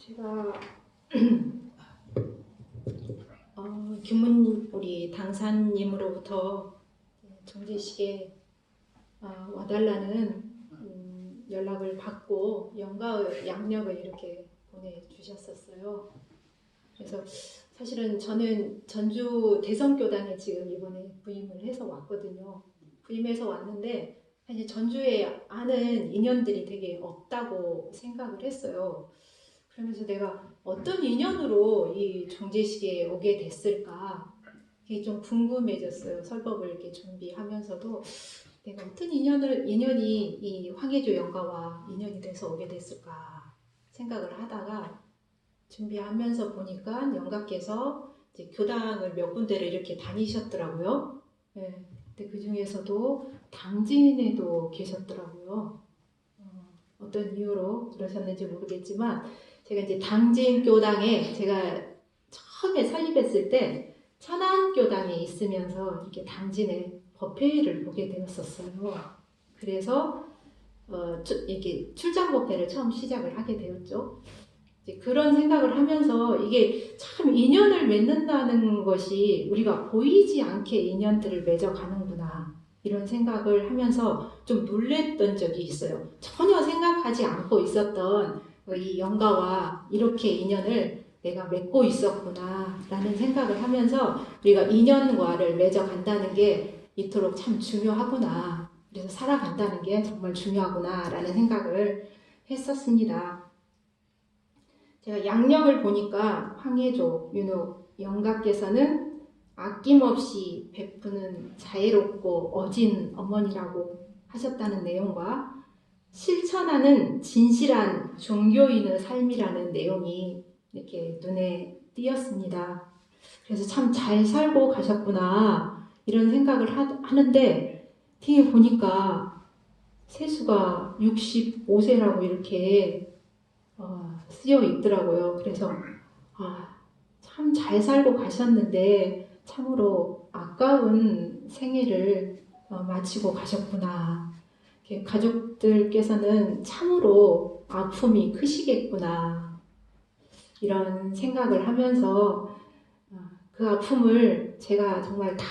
제가 어, 규문 우리 당사님으로부터 정재식에 어, 와달라는 음, 연락을 받고 영가의 양력을 이렇게 보내주셨었어요. 그래서 사실은 저는 전주 대성교단에 지금 이번에 부임을 해서 왔거든요. 부임해서 왔는데 사실 전주에 아는 인연들이 되게 없다고 생각을 했어요. 그러면서 내가 어떤 인연으로 이 정제식에 오게 됐을까 그게 좀 궁금해졌어요. 설법을 이렇게 준비하면서도 내가 어떤 인연을 인연이 이 황해조 영가와 인연이 돼서 오게 됐을까 생각을 하다가 준비하면서 보니까 영가께서 이제 교당을 몇 군데를 이렇게 다니셨더라고요. 네. 근데 그 중에서도 당진에도 계셨더라고요. 어, 어떤 이유로 그러셨는지 모르겠지만 제가 이제 당진 교당에 제가 처음에 설립했을 때 천안 교당에 있으면서 이렇게 당진의 법회를 보게 되었었어요. 그래서 어, 주- 이렇게 출장 법회를 처음 시작을 하게 되었죠. 그런 생각을 하면서 이게 참 인연을 맺는다는 것이 우리가 보이지 않게 인연들을 맺어가는구나 이런 생각을 하면서 좀 놀랬던 적이 있어요. 전혀 생각하지 않고 있었던 이 영가와 이렇게 인연을 내가 맺고 있었구나 라는 생각을 하면서 우리가 인연과를 맺어간다는 게 이토록 참 중요하구나 그래서 살아간다는 게 정말 중요하구나 라는 생각을 했었습니다. 제가 양력을 보니까 황해조 윤호 영가께서는 아낌없이 베푸는 자애롭고 어진 어머니라고 하셨다는 내용과 실천하는 진실한 종교인의 삶이라는 내용이 이렇게 눈에 띄었습니다. 그래서 참 잘 살고 가셨구나 이런 생각을 하, 하는데 뒤에 보니까 세수가 65세라고 이렇게 어, 쓰여 있더라고요. 그래서 아, 참 잘 살고 가셨는데 참으로 아까운 생애를 어, 마치고 가셨구나. 가족들께서는 참으로 아픔이 크시겠구나. 이런 생각을 하면서 어, 그 아픔을 제가 정말 다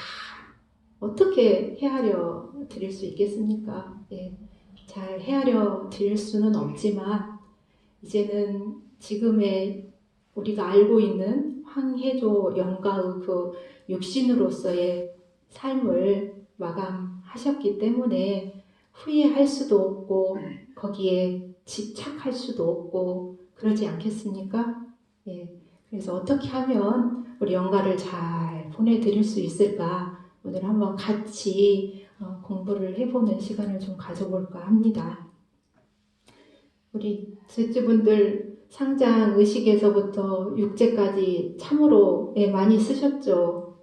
어떻게 헤아려 드릴 수 있겠습니까? 예, 잘 헤아려 드릴 수는 없지만 이제는 지금의 우리가 알고 있는 황해조 영가의 그 육신으로서의 삶을 마감하셨기 때문에 후회할 수도 없고 거기에 집착할 수도 없고 그러지 않겠습니까? 예. 그래서 어떻게 하면 우리 영가를 잘 보내드릴 수 있을까? 오늘 한번 같이 어, 공부를 해보는 시간을 좀 가져볼까 합니다. 우리 제주분들 상장 의식에서부터 육제까지 참으로 예, 많이 쓰셨죠.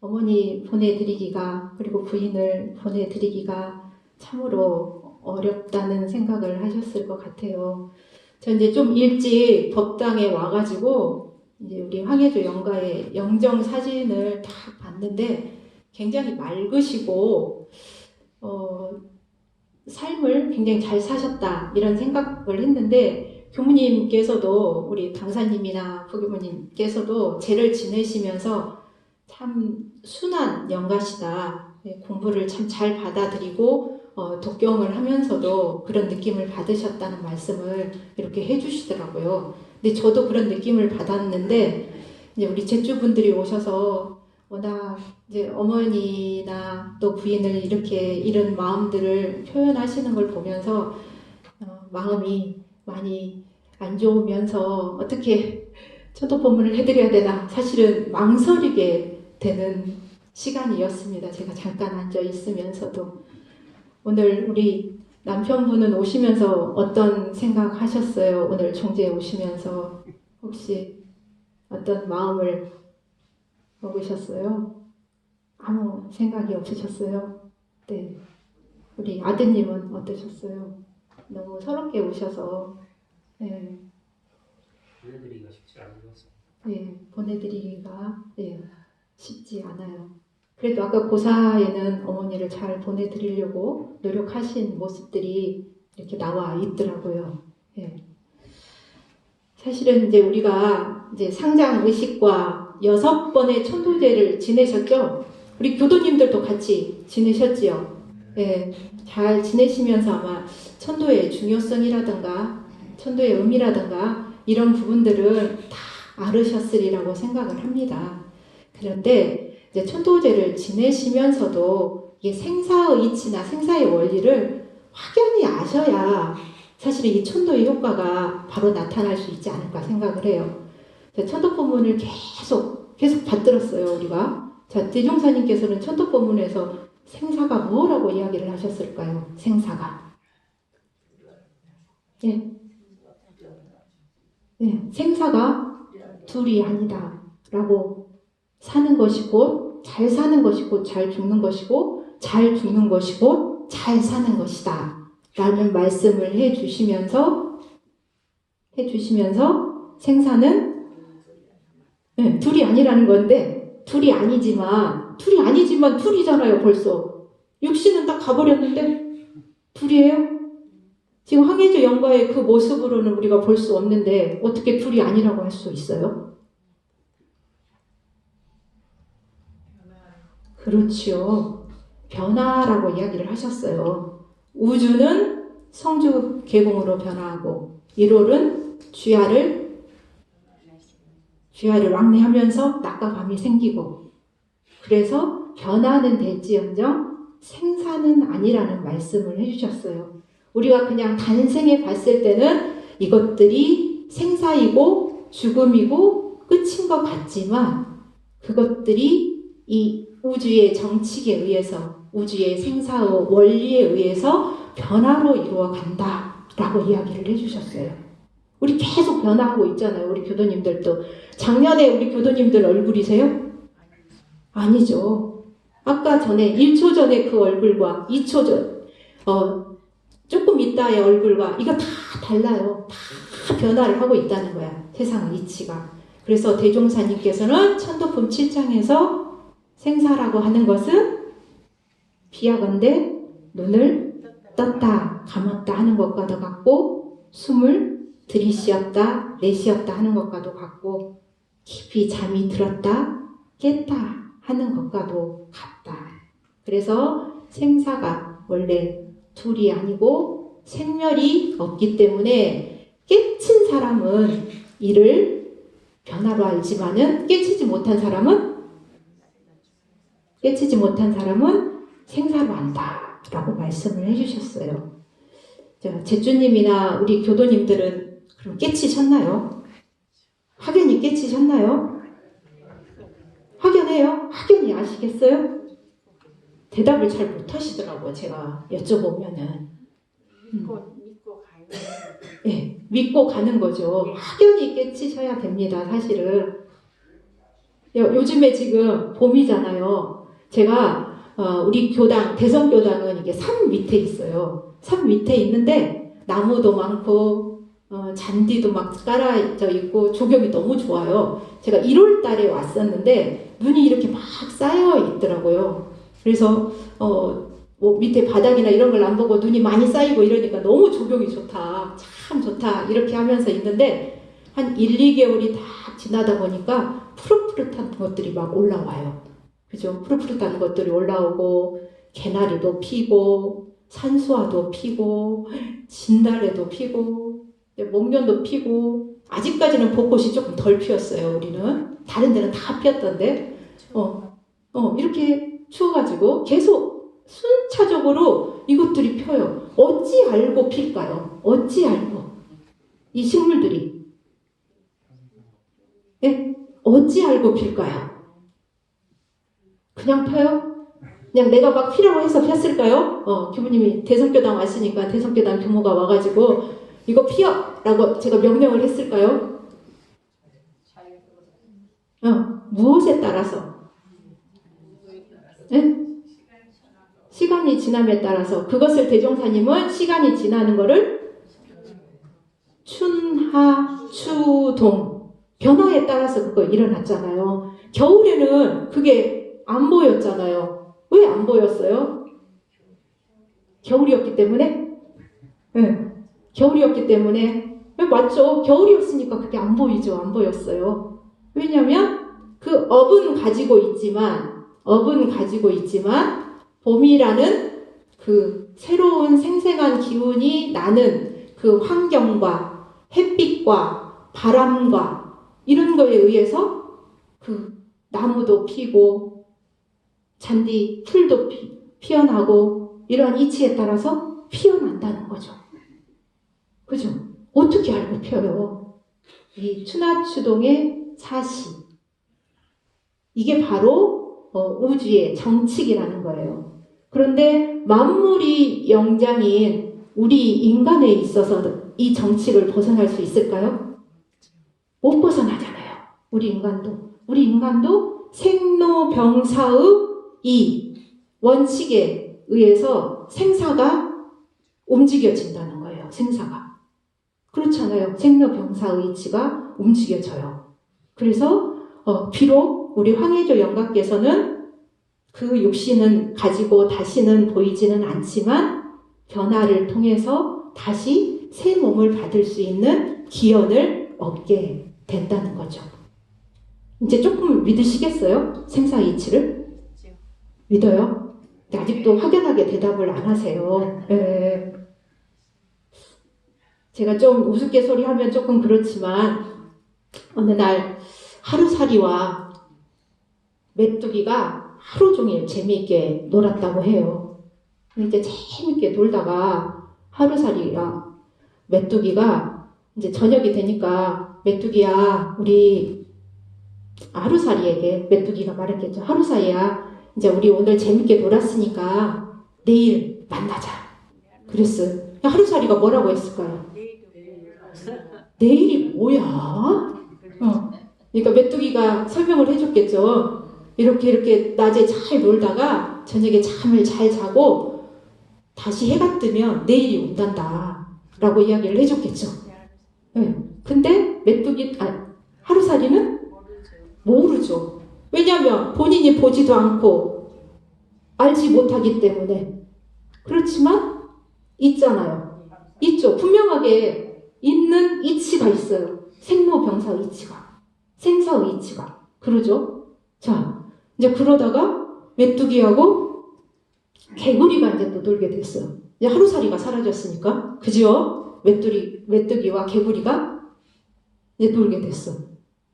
어머니 보내드리기가 그리고 부인을 보내드리기가 참으로 어렵다는 생각을 하셨을 것 같아요. 저 이제 좀 일찍 법당에 와가지고 이제 우리 황해조 영가의 영정 사진을 딱 봤는데 굉장히 맑으시고 어, 삶을 굉장히 잘 사셨다 이런 생각을 했는데 교무님께서도 우리 당사님이나 부교무님께서도 제를 지내시면서 참 순한 영가시다 네, 공부를 참 잘 받아들이고 어, 독경을 하면서도 그런 느낌을 받으셨다는 말씀을 이렇게 해주시더라고요. 근데 저도 그런 느낌을 받았는데 이제 우리 제주분들이 오셔서 워낙 이제 어머니나 또 부인을 이렇게 이런 마음들을 표현하시는 걸 보면서 어, 마음이 많이 안 좋으면서 어떻게 천도법문을 해드려야 되나 사실은 망설이게 되는 시간이었습니다. 제가 잠깐 앉아 있으면서도 오늘 우리 남편분은 오시면서 어떤 생각 하셨어요? 오늘 총재에 오시면서 혹시 어떤 마음을 먹으셨어요? 아무 생각이 없으셨어요? 네. 우리 아드님은 어떠셨어요? 너무 서럽게 오셔서 네, 보내드리기가 쉽지 않은 것 같습니다. 네, 보내드리기가 네, 쉽지 않아요. 그래도 아까 고사에는 어머니를 잘 보내드리려고 노력하신 모습들이 이렇게 나와 있더라고요. 예. 사실은 이제 우리가 이제 상장 의식과 여섯 번의 천도제를 지내셨죠? 우리 교도님들도 같이 지내셨지요? 예, 잘 지내시면서 아마 천도의 중요성이라든가 천도의 의미라든가 이런 부분들은 다 알으셨으리라고 생각을 합니다. 그런데 이제 천도제를 지내시면서도 이게 생사의 이치나 생사의 원리를 확연히 아셔야 사실 이 천도의 효과가 바로 나타날 수 있지 않을까 생각을 해요. 자, 천도 법문을 계속 계속 받들었어요 우리가. 자 대종사님께서는 천도 법문에서 생사가 뭐라고 이야기를 하셨을까요? 생사가. 예. 예, 생사가 둘이 아니다라고 사는 것이 곧잘 사는 것이 곧잘 죽는 것이고 잘 죽는 것이 곧잘 사는 것이다. 라는 말씀을 해 주시면서 해 주시면서 생사는 네, 둘이 아니라는 건데 둘이 아니지만 둘이 아니지만 둘이잖아요 벌써 육신은 딱 가버렸는데 둘이에요? 지금 황해조 영가의 그 모습으로는 우리가 볼 수 없는데 어떻게 둘이 아니라고 할 수 있어요? 그렇지요. 변화라고 이야기를 하셨어요. 우주는 성주 개공으로 변화하고 1월은 주야를 주야를 왕래하면서 낮과 밤이 생기고 그래서 변화는 될지언정 생사는 아니라는 말씀을 해주셨어요. 우리가 그냥 단생에 봤을 때는 이것들이 생사이고 죽음이고 끝인 것 같지만 그것들이 이 우주의 정칙에 의해서 우주의 생사의 원리에 의해서 변화로 이루어 간다라고 이야기를 해주셨어요. 우리 계속 변화하고 있잖아요. 우리 교도님들도 작년에 우리 교도님들 얼굴이세요? 아니죠. 아까 전에 1초 전에 그 얼굴과 2초 전, 어, 조금 있다의 얼굴과 이거 다 달라요. 다 변화를 하고 있다는 거야. 세상의 이치가. 그래서 대종사님께서는 천도품 7장에서 생사라고 하는 것은 비약언데 눈을 떴다 감았다 하는 것과도 같고 숨을 들이쉬었다 내쉬었다 하는 것과도 같고 깊이 잠이 들었다 깼다 하는 것과도 같다. 그래서 생사가 원래 둘이 아니고 생멸이 없기 때문에 깨친 사람은 이를 변화로 알지만은 깨치지 못한 사람은 깨치지 못한 사람은 생사로 안다. 라고 말씀을 해주셨어요. 자, 제주님이나 우리 교도님들은 그럼 깨치셨나요? 확연히 깨치셨나요? 확연해요? 확연히 아시겠어요? 대답을 잘 못하시더라고요. 제가 여쭤보면은. 믿고 믿고 가요. 예, 믿고 가는 거죠. 확연히 깨치셔야 됩니다, 사실은. 요, 요즘에 지금 봄이잖아요. 제가, 어, 우리 교당, 대성교당은 이게 산 밑에 있어요. 산 밑에 있는데, 나무도 많고, 어, 잔디도 막 깔아져 있고, 조경이 너무 좋아요. 제가 1월 달에 왔었는데, 눈이 이렇게 막 쌓여 있더라고요. 그래서, 어, 뭐 밑에 바닥이나 이런 걸 안 보고 눈이 많이 쌓이고 이러니까 너무 조경이 좋다. 참 좋다. 이렇게 하면서 있는데 한 1, 2개월이 다 지나다 보니까 푸릇푸릇한 것들이 막 올라와요. 그죠? 푸릇푸릇한 것들이 올라오고 개나리도 피고 산수화도 피고 진달래도 피고 목련도 피고 아직까지는 벚꽃이 조금 덜 피었어요. 우리는 다른 데는 다 피었던데 어, 어 이렇게 추워가지고 계속 순차적으로 이것들이 펴요. 어찌 알고 필까요? 어찌 알고 이 식물들이 예? 어찌 알고 필까요? 그냥 펴요? 그냥 내가 막 피라고 해서 폈을까요? 어, 교부님이 대성교당 왔으니까 대성교당 교모가 와가지고 이거 피어! 라고 제가 명령을 했을까요? 어, 무엇에 따라서? 예? 시간이 지남에 따라서 그것을 대종사님은 시간이 지나는 거를 춘하 추동 변화에 따라서 그거 일어났잖아요. 겨울에는 그게 안 보였잖아요. 왜 안 보였어요? 겨울이었기 때문에? 네. 겨울이었기 때문에 예, 맞죠. 겨울이었으니까 그게 안 보이죠. 안 보였어요. 왜냐면 그 업은 가지고 있지만, 업은 가지고 있지만, 봄이라는 그 새로운 생생한 기운이 나는 그 환경과 햇빛과 바람과 이런 거에 의해서 그 나무도 피고 잔디 풀도 피, 피어나고 이러한 이치에 따라서 피어난다는 거죠. 그죠? 어떻게 알고 피어요? 이 추나추동의 사시. 이게 바로 어, 우주의 정칙이라는 거예요. 그런데 만물이 영장인 우리 인간에 있어서 이 정칙을 벗어날 수 있을까요? 못 벗어나잖아요. 우리 인간도. 우리 인간도 생로병사의 이 원칙에 의해서 생사가 움직여진다는 거예요. 생사가. 그렇잖아요. 생로병사의 이치가 움직여져요. 그래서 어, 비록 우리 황해조 영각께서는 그 육신은 가지고 다시는 보이지는 않지만 변화를 통해서 다시 새 몸을 받을 수 있는 기원을 얻게 된다는 거죠. 이제 조금 믿으시겠어요? 생사 이치를? 믿어요? 아직도 확연하게 대답을 안 하세요. 예. 제가 좀 우스갯소리 하면 조금 그렇지만 어느 날 하루살이와 메뚜기가 하루 종일 재미있게 놀았다고 해요. 이제 재미있게 놀다가 하루살이랑 메뚜기가 이제 저녁이 되니까 메뚜기야 우리 하루살이에게 메뚜기가 말했겠죠. 하루살이야 이제 우리 오늘 재밌게 놀았으니까 내일 만나자. 그랬어요. 하루살이가 뭐라고 했을까요? 내일이 뭐야? 어. 그러니까 메뚜기가 설명을 해줬겠죠. 이렇게 이렇게 낮에 잘 놀다가 저녁에 잠을 잘 자고 다시 해가 뜨면 내일이 온단다. 라고 이야기를 해줬겠죠. 네. 근데 메뚜기, 아, 하루살이는 모르죠. 왜냐하면 본인이 보지도 않고 알지 못하기 때문에. 그렇지만 있잖아요. 있죠. 분명하게 있는 이치가 있어요. 생로병사 이치가. 생사 이치가. 그러죠? 자, 이제 그러다가 메뚜기하고 개구리가 이제 또 놀게 됐어요. 이제 하루살이가 사라졌으니까. 그죠? 메뚜기, 메뚜기와 개구리가 이제 놀게 됐어.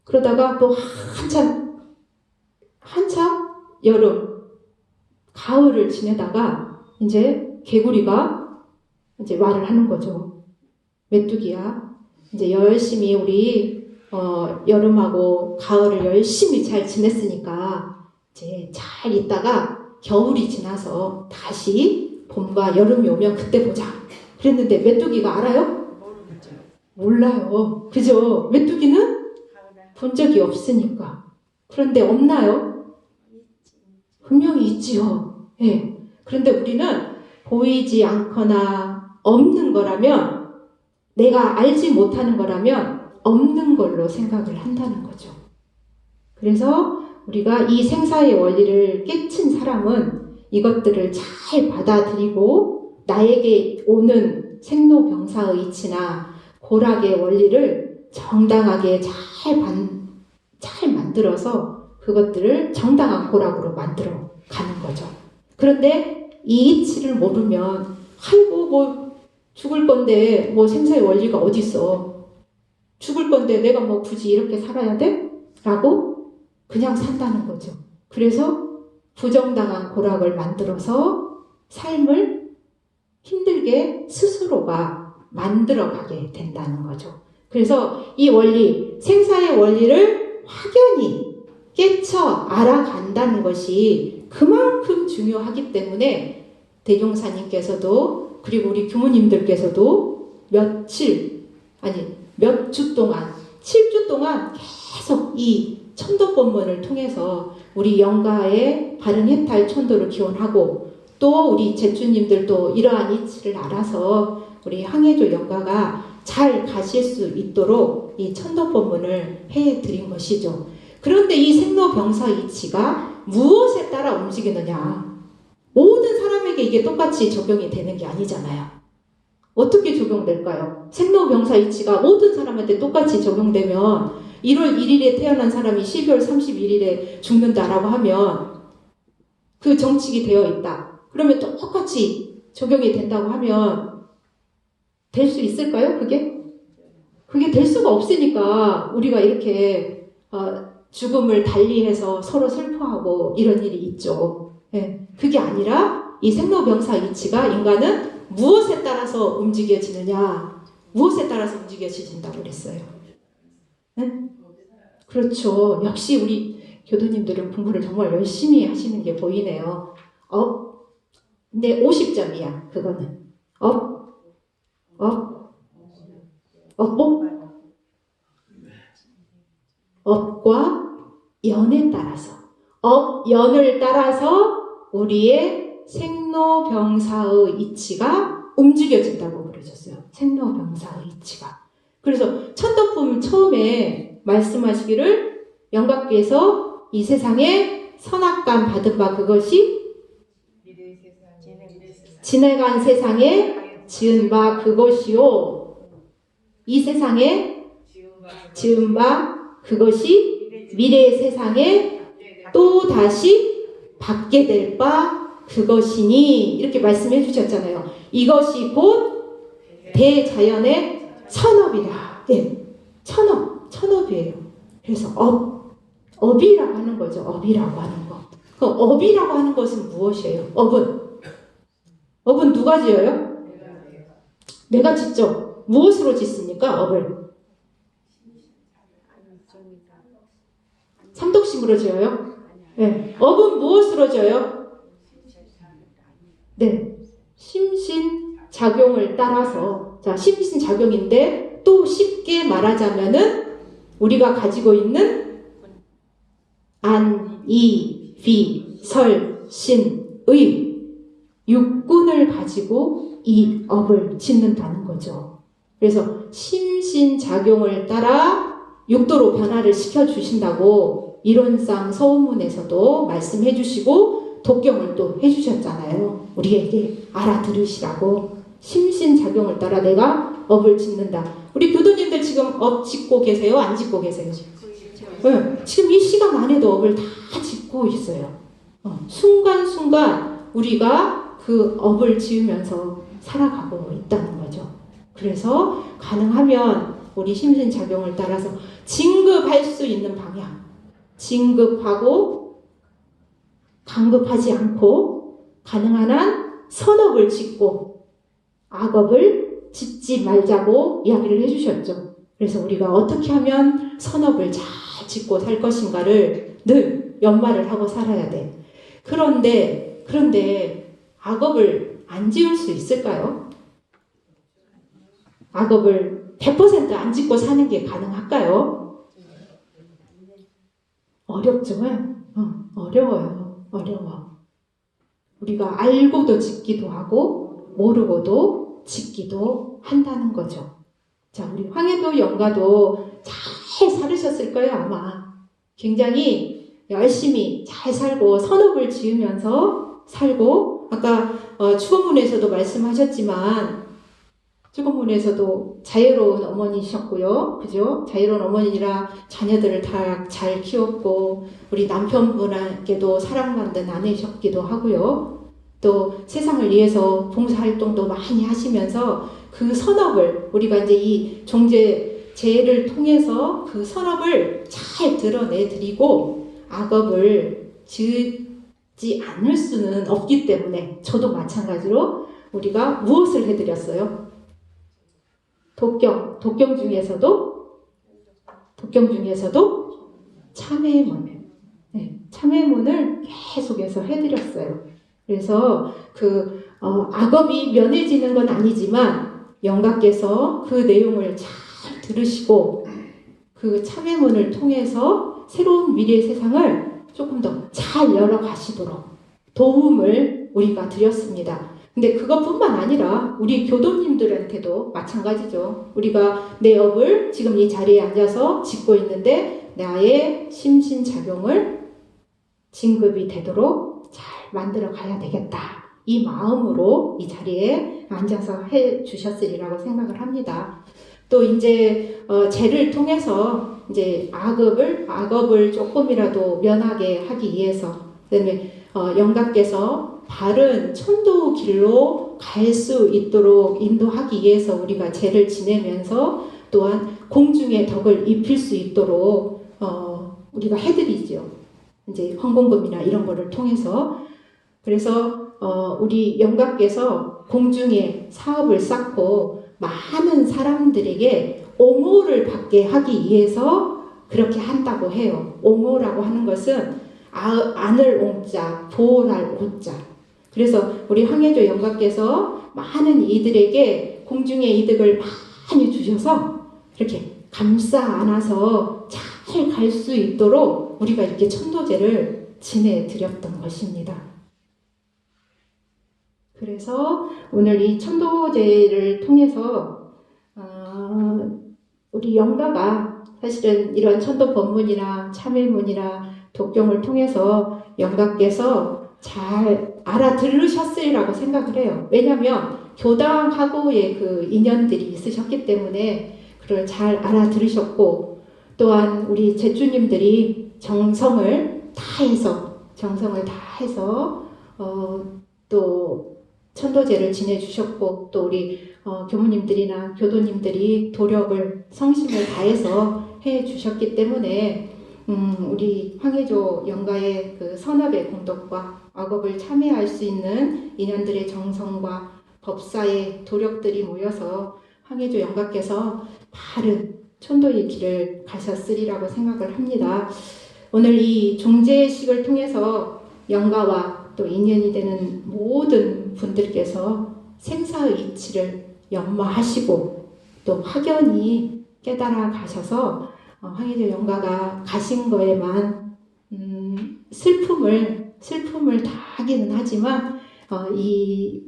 그러다가 또 한참, 한참 여름, 가을을 지내다가 이제 개구리가 이제 말을 하는 거죠. 메뚜기야. 이제 열심히 우리 어, 여름하고 가을을 열심히 잘 지냈으니까 이제 잘 있다가 겨울이 지나서 다시 봄과 여름이 오면 그때 보자. 그랬는데 메뚜기가 알아요? 몰라요. 그죠? 메뚜기는 본 적이 없으니까. 그런데 없나요? 분명히 있지요. 예. 그런데 우리는 보이지 않거나 없는 거라면 내가 알지 못하는 거라면 없는 걸로 생각을 한다는 거죠. 그래서 우리가 이 생사의 원리를 깨친 사람은 이것들을 잘 받아들이고 나에게 오는 생로병사의 이치나 고락의 원리를 정당하게 잘, 반, 잘 만들어서 그것들을 정당한 고락으로 만들어 가는 거죠. 그런데 이 이치를 모르면 아이고 뭐 죽을 건데 뭐 생사의 원리가 어디 있어? 죽을 건데 내가 뭐 굳이 이렇게 살아야 돼? 라고 그냥 산다는 거죠. 그래서 부정당한 고락을 만들어서 삶을 힘들게 스스로가 만들어가게 된다는 거죠. 그래서 이 원리, 생사의 원리를 확연히 깨쳐 알아간다는 것이 그만큼 중요하기 때문에 대종사님께서도 그리고 우리 교무님들께서도 며칠 아니 몇 주 동안 7주 동안 계속 이 천도법문을 통해서 우리 영가의 바른 해탈 천도를 기원하고 또 우리 제주님들도 이러한 이치를 알아서 우리 항해조 영가가 잘 가실 수 있도록 이 천도법문을 해 드린 것이죠. 그런데 이 생로병사 이치가 무엇에 따라 움직이느냐? 모든 사람에게 이게 똑같이 적용이 되는 게 아니잖아요. 어떻게 적용될까요? 생로병사 이치가 모든 사람한테 똑같이 적용되면 1월 1일에 태어난 사람이 12월 31일에 죽는다라고 하면 그 정칙이 되어 있다. 그러면 똑같이 적용이 된다고 하면 될 수 있을까요? 그게? 그게 될 수가 없으니까 우리가 이렇게 어, 죽음을 달리해서 서로 슬퍼하고 이런 일이 있죠. 예, 그게 아니라 이 생로병사 이치가 인간은 무엇에 따라서 움직여지느냐, 무엇에 따라서 움직여진다고 그랬어요. 예? 그렇죠. 역시 우리 교도님들은 공부를 정말 열심히 하시는 게 보이네요. 업, 근데 50점이야, 그거는. 업, 업, 업복, 업과 연에 따라서 업, 연을 따라서 우리의 생로병사의 이치가 움직여진다고 그러셨어요. 생로병사의 이치가. 그래서 천덕품 처음에 말씀하시기를 영각께서 이 세상에 선악감 받은 바 그것이 지나간 세상에 지은 바 그것이요. 이 세상에 지은 바 그것이 미래 세상에 또 다시 받게 될 바 그것이니 이렇게 말씀해 주셨잖아요. 이것이 곧 대자연의 천업이다. 예, 천업, 천업이에요. 그래서 업, 업이라고 하는 거죠. 업이라고 하는 것. 그 업이라고 하는 것은 무엇이에요? 업은 업은 누가 지어요? 내가 짓죠. 무엇으로 짓습니까? 업을 삼독심으로 지어요. 네. 업은 무엇으로 지어요? 네. 심신 작용을 따라서 자 심신 작용인데 또 쉽게 말하자면은 우리가 가지고 있는 안, 이, 비, 설, 신, 의 육군을 가지고 이 업을 짓는다는 거죠. 그래서 심신 작용을 따라 육도로 변화를 시켜 주신다고 이론상 서원문에서도 말씀해 주시고 독경을 또 해 주셨잖아요. 우리에게 알아들으시라고 심신 작용을 따라 내가 업을 짓는다. 우리 교도님들 지금 업 짓고 계세요? 안 짓고 계세요? 네, 지금 이 시간 안에도 업을 다 짓고 있어요. 어, 순간순간 우리가 그 업을 지으면서 살아가고 있다는 거죠. 그래서 가능하면 우리 심신작용을 따라서 진급할 수 있는 방향, 진급하고 강급하지 않고 가능한 한 선업을 짓고 악업을 짓지 말자고 이야기를 해주셨죠. 그래서 우리가 어떻게 하면 선업을 잘 짓고 살 것인가를 늘 연말을 하고 살아야 돼. 그런데 그런데 악업을 안 지을 수 있을까요? 악업을 100%안 짓고 사는 게 가능할까요? 어렵죠. 어, 어려워요. 어려워. 우리가 알고도 짓기도 하고 모르고도 짓기도 한다는 거죠. 자, 우리 황해도 영가도 잘 살으셨을 거예요, 아마. 굉장히 열심히 잘 살고 선업을 지으면서 살고 아까 어, 추고문에서도 말씀하셨지만 추고문에서도 자유로운 어머니셨고요. 그죠? 자유로운 어머니라 자녀들을 다 잘 키웠고 우리 남편분에게도 사랑받는 아내셨기도 하고요. 또 세상을 위해서 봉사활동도 많이 하시면서 그 선업을 우리가 이제 이 종제 제를 통해서 그 선업을 잘 드러내 드리고 악업을 짓지 않을 수는 없기 때문에 저도 마찬가지로 우리가 무엇을 해드렸어요? 독경, 독경 중에서도 독경 중에서도 참회의 문, 네, 참회의 문을 계속해서 해드렸어요. 그래서 그 어, 악업이 면해지는 건 아니지만 영각께서 그 내용을 잘 들으시고 그 참회문을 통해서 새로운 미래 세상을 조금 더 잘 열어가시도록 도움을 우리가 드렸습니다. 근데 그것뿐만 아니라 우리 교도님들한테도 마찬가지죠. 우리가 내 업을 지금 이 자리에 앉아서 짓고 있는데 나의 심신작용을 진급이 되도록 잘 만들어 가야 되겠다. 이 마음으로 이 자리에 앉아서 해 주셨으리라고 생각을 합니다. 또 이제 어, 죄를 통해서 이제 악업을 악업을 조금이라도 면하게 하기 위해서 그다음에 어, 영각께서 바른 천도 길로 갈 수 있도록 인도하기 위해서 우리가 죄를 지내면서 또한 공중의 덕을 입힐 수 있도록 어, 우리가 해드리죠. 이제 헌금금이나 이런 거를 통해서 그래서 어, 우리 영각께서 공중에 사업을 쌓고 많은 사람들에게 옹호를 받게 하기 위해서 그렇게 한다고 해요. 옹호라고 하는 것은 아, 안을 옹자, 보호할 오자. 그래서 우리 황해조 영각께서 많은 이들에게 공중의 이득을 많이 주셔서 이렇게 감싸 안아서 잘 갈 수 있도록 우리가 이렇게 천도제를 지내 드렸던 것입니다. 그래서 오늘 이 천도제를 통해서 어, 우리 영가가 사실은 이런 천도 법문이나 참회문이나 독경을 통해서 영가께서 잘 알아들으셨으리라고 생각을 해요. 왜냐하면 교당하고의 그 인연들이 있으셨기 때문에 그걸 잘 알아들으셨고 또한 우리 제주님들이 정성을 다해서 정성을 다해서 어, 또 천도제를 지내주셨고 또 우리 어, 교무님들이나 교도님들이 도력을 성심을 다해서 해주셨기 때문에 음, 우리 황해조 영가의 그 선업의 공덕과 악업을 참여할 수 있는 인연들의 정성과 법사의 도력들이 모여서 황해조 영가께서 바른 천도의 길을 가셨으리라고 생각을 합니다. 오늘 이 종제식을 통해서 영가와 또 인연이 되는 모든 분들께서 생사의 이치를 연마하시고 또 확연히 깨달아 가셔서 어, 황해조 영가가 가신 거에만 음, 슬픔을 슬픔을 다하기는 하지만 어, 이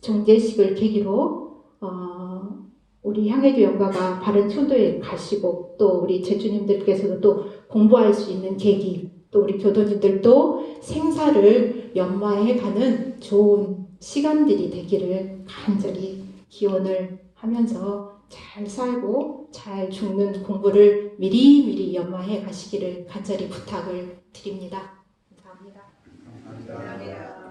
종제식을 계기로 어, 우리 향해주 영가가 바른 초도에 가시고 또 우리 제주님들께서도 또 공부할 수 있는 계기 또 우리 교도님들도 생사를 연마해 가는 좋은 시간들이 되기를 간절히 기원을 하면서 잘 살고 잘 죽는 공부를 미리미리 연마해 가시기를 간절히 부탁을 드립니다. 감사합니다. 감사합니다.